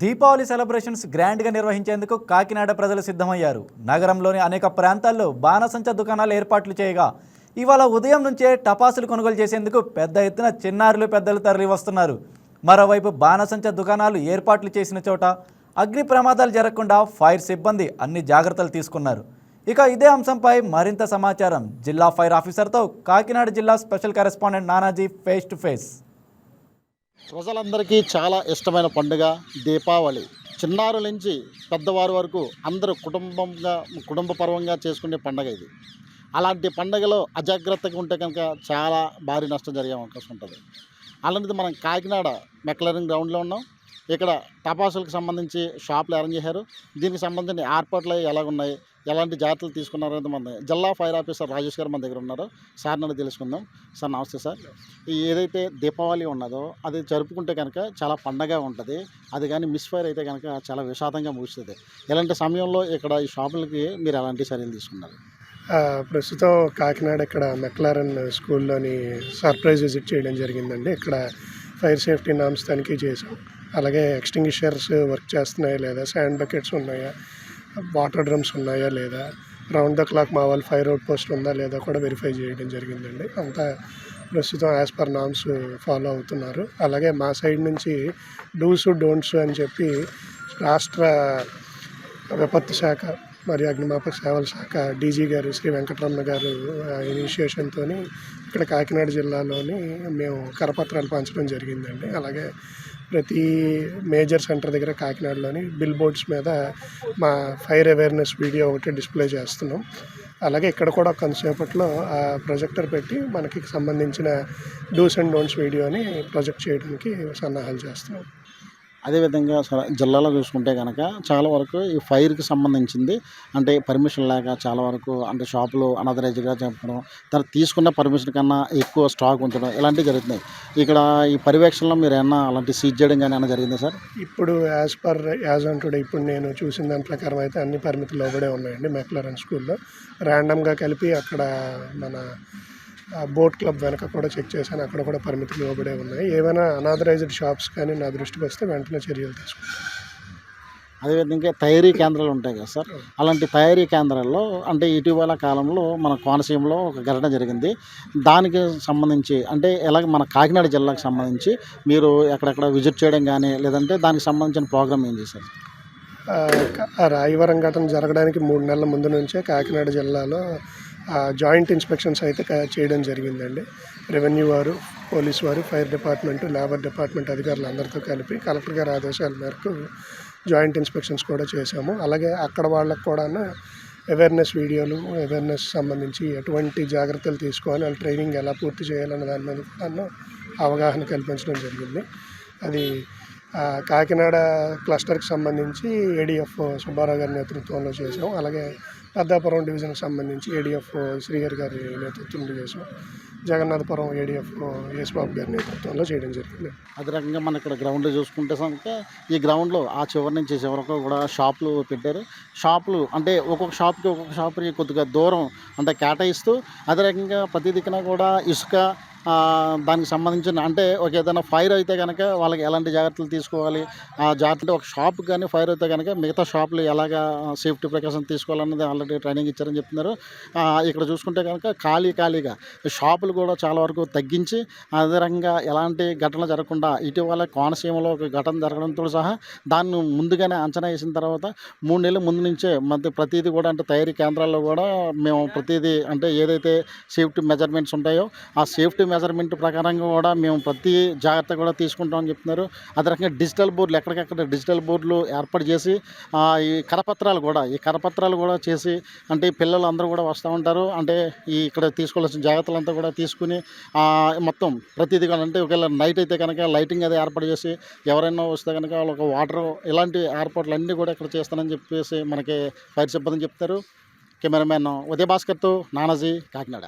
Deepavali celebrations గ్రాండ్గా నిర్వహించేందుకు కాకినాడ ప్రజలు సిద్ధమయ్యారు. నగరంలోని అనేక ప్రాంతాల్లో బాణసంచ దుకాణాలు ఏర్పాట్లు చేయగా ఇవాళ ఉదయం నుంచే టపాసులు కొనుగోలు చేసేందుకు పెద్ద ఎత్తున చిన్నారులు పెద్దలు తరలి వస్తున్నారు మరోవైపు బాణసంచ దుకాణాలు ఏర్పాట్లు చేసిన చోట అగ్ని ప్రమాదాలు జరగకుండా ఫైర్ సిబ్బంది అన్ని జాగ్రత్తలు తీసుకున్నారు. ఇక ఇదే అంశంపై మరింత సమాచారం జిల్లా ఫైర్ ఆఫీసర్తో కాకినాడ జిల్లా special correspondent Nanaji face to face. ప్రజలందరికీ చాలా ఇష్టమైన పండుగ దీపావళి. చిన్నారుల నుంచి పెద్దవారి వరకు అందరూ కుటుంబంగా కుటుంబ పర్వంగా చేసుకునే పండగ ఇది. అలాంటి పండగలో అజాగ్రత్తగా ఉంటే కనుక చాలా భారీ నష్టం జరిగే అవకాశం ఉంటుంది. అలాంటిది మనం కాకినాడ మెక్లరింగ్ గ్రౌండ్లో ఉన్నాం. ఇక్కడ టపాసులకు సంబంధించి షాపులు అరేంజ్ చేశారు. దీనికి సంబంధించిన ఏర్పాట్లు ఎలా ఉన్నాయి ఎలాంటి జాగ్రత్తలు తీసుకున్నారో మన జిల్లా ఫైర్ ఆఫీసర్ రాజేష్ గారు మన దగ్గర ఉన్నారు. సార్ నన్ను తెలుసుకుందాం. సార్ నమస్తే సార్. ఏదైతే దీపావళి ఉన్నదో అది జరుపుకుంటే కనుక చాలా పండగ ఉంటుంది. అది కానీ మిస్ ఫైర్ అయితే కనుక చాలా విషాదంగా ముగుస్తుంది. ఇలాంటి సమయంలో ఇక్కడ ఈ షాపులకి మీరు ఎలాంటి చర్యలు తీసుకున్నారు? ప్రస్తుతం కాకినాడ ఇక్కడ మెక్లారన్ స్కూల్లోని సర్ప్రైజ్ విజిట్ చేయడం జరిగిందండి. ఇక్కడ ఫైర్ సేఫ్టీ నామ్స్ తనిఖీ చేసాం అలాగే ఎక్స్టింగ్విషర్స్ వర్క్ చేస్తున్నాయా లేదా శాండ్ బకెట్స్ ఉన్నాయా వాటర్ డ్రమ్స్ ఉన్నాయా లేదా? రౌండ్ ద క్లాక్ మా వాళ్ళు ఫైర్ అవుట్ పోస్ట్ ఉందా లేదా కూడా వెరిఫై చేయడం జరిగిందండి. అంతా ప్రస్తుతం యాజ్ పర్ నామ్స్ ఫాలో అవుతున్నారు. అలాగే మా సైడ్ నుంచి డూస్ డోంట్స్ అని చెప్పి రాష్ట్ర విపత్తు శాఖ మరియు అగ్నిమాపక సేవల శాఖ డీజీ గారు శ్రీ వెంకటరమణ గారు ఇనిషియేషన్తో ఇక్కడ కాకినాడ జిల్లాలోని మేము కరపత్రాలు పంచడం జరిగిందండి. అలాగే ప్రతి మేజర్ సెంటర్ దగ్గర కాకినాడలోని బిల్ బోర్డ్స్ మీద మా ఫైర్ అవేర్నెస్ వీడియో ఒకటి డిస్ప్లే చేస్తున్నాం. అలాగే ఇక్కడ కూడా కొంతసేపట్లో ఆ ప్రొజెక్టర్ పెట్టి మనకి సంబంధించిన డూస్ అండ్ డోంట్స్ వీడియోని ప్రొజెక్ట్ చేయడానికి సన్నాహాలు చేస్తున్నాం. అదేవిధంగా స- జిల్లాలో చూసుకుంటే కనుక చాలా వరకు ఈ ఫైర్కి సంబంధించింది. అంటే పర్మిషన్ లేక చాలా వరకు అంటే షాపులు అనదరైజ్గా చెప్పడం తర్వాత తీసుకున్న పర్మిషన్ కన్నా ఎక్కువ స్టాక్ ఉంచడం ఇలాంటివి జరుగుతున్నాయి. ఇక్కడ ఈ పర్యవేక్షణలో మీరు ఏమన్నా అలాంటి సీజ్ చేయడం కానీ ఏమైనా జరిగిందా సార్? ఇప్పుడు as per as on today ఇప్పుడు నేను చూసిన దాని ప్రకారం అయితే అన్ని పరిమితులు లోబడే ఉన్నాయండి. మెక్లరన్ స్కూల్లో. ర్యాండమ్గా కలిపి అక్కడ మన బోట్ క్లబ్ వెనక కూడా చెక్ చేశాను. అక్కడ కూడా పరిమితులు లోబడే ఉన్నాయి. ఏమైనా అనాథరైజ్డ్ షాప్స్ కానీ నా దృష్టికి వస్తే వెంటనే చర్యలు తీసుకుంటాను. అదేవిధంగా తయారీ కేంద్రాలు ఉంటాయి కదా సార్? అలాంటి తయారీ కేంద్రాల్లో అంటే ఇటీవల కాలంలో మన కోనసీమలో ఒక ఘటన జరిగింది. దానికి సంబంధించి అంటే ఎలాగ మన కాకినాడ జిల్లాకు సంబంధించి మీరు ఎక్కడెక్కడ విజిట్ చేయడం కానీ లేదంటే దానికి సంబంధించిన ప్రోగ్రామ్ ఏం చేశారు? రాయవరం ఘటన జరగడానికి మూడు నెలల ముందు నుంచే కాకినాడ జిల్లాలో జాయింట్ ఇన్స్పెక్షన్స్ అయితే చేయడం జరిగిందండి. రెవెన్యూ వారు పోలీస్ వారు ఫైర్ డిపార్ట్మెంట్ లేబర్ డిపార్ట్మెంట్ అధికారులు అందరితో కలిపి కలెక్టర్ గారి ఆదేశాల మేరకు జాయింట్ ఇన్స్పెక్షన్స్ కూడా చేశాము. అలాగే అక్కడ వాళ్ళకు కూడా అవేర్నెస్ వీడియోలు అవేర్నెస్ సంబంధించి ఎటువంటి జాగ్రత్తలు తీసుకోవాలి వాళ్ళ ట్రైనింగ్ ఎలా పూర్తి చేయాలన్న దాని మీద కూడా అవగాహన కల్పించడం జరిగింది. అది కాకినాడ క్లస్టర్కి సంబంధించి ఏడిఎఫ్ సుబ్బారావు గారి నేతృత్వంలో చేసాం అలాగే పెద్దాపురం డివిజన్కి సంబంధించి ఏడీఎఫ్ శ్రీహరి గారి నేతృత్వంలో చేసాం జగన్నాథపురం ఏడీఎఫ్ యేసుబాబు గారి నేతృత్వంలో చేయడం జరిగింది. అదే రకంగా మన ఇక్కడ గ్రౌండ్లో చూసుకుంటే కనుక ఈ గ్రౌండ్లో ఆ చివరి నుంచి చివరి వరకు కూడా షాపులు పెట్టారు. షాపులు అంటే ఒక్కొక్క షాప్కి ఒక్కొక్క షాప్కి కొద్దిగా దూరం అంటే కేటాయిస్తూ అదే రకంగా ప్రతి దిక్కున కూడా ఇసుక దానికి సంబంధించిన అంటే ఒక ఏదైనా ఫైర్ అయితే కనుక వాళ్ళకి ఎలాంటి జాగ్రత్తలు తీసుకోవాలి? ఆ జాగ్రత్త ఒక షాప్ కానీ ఫైర్ అయితే కనుక మిగతా షాపులు ఎలాగా సేఫ్టీ ప్రికాషన్ తీసుకోవాలన్నది ఆల్రెడీ ట్రైనింగ్ ఇచ్చారని చెప్తున్నారు. ఇక్కడ చూసుకుంటే కనుక ఖాళీ ఖాళీగా షాపులు కూడా చాలా వరకు తగ్గించి అదే రకంగా ఎలాంటి ఘటనలు జరగకుండా ఇటీవల కోనసీమలో ఒక ఘటన జరగడంతో సహా దాన్ని ముందుగానే అంచనా వేసిన తర్వాత మూడు నెలల ముందు నుంచే మధ్య ప్రతిదీ కూడా అంటే తయారీ కేంద్రాల్లో కూడా మేము ప్రతిదీ అంటే ఏదైతే సేఫ్టీ మెజర్మెంట్స్ ఉంటాయో ఆ సేఫ్టీ మెజర్మెంట్ ప్రకారంగా కూడా మేము ప్రతి జాగ్రత్త కూడా తీసుకుంటామని చెప్తున్నారు. అదే రకంగా డిజిటల్ బోర్డులు ఎక్కడికక్కడ డిజిటల్ బోర్డులు ఏర్పాటు చేసి ఈ కరపత్రాలు కూడా ఈ కరపత్రాలు కూడా చేసి అంటే పిల్లలు అందరూ కూడా వస్తూ ఉంటారు. అంటే ఈ ఇక్కడ తీసుకోవాల్సిన జాగ్రత్తలు అంతా కూడా తీసుకుని మొత్తం ప్రతిదీ కూడా అంటే ఒకవేళ నైట్ అయితే కనుక లైటింగ్ అది ఏర్పాటు చేసి ఎవరైనా వస్తే కనుక వాళ్ళకి వాటర్ ఇలాంటి ఏర్పాట్లు అన్నీ కూడా ఇక్కడ చేస్తానని చెప్పేసి మనకి ఫైర్ సిబ్బంది చెప్తారు. కెమెరామెన్ ఉదయ భాస్కర్తో నానాజీ కాకినాడ.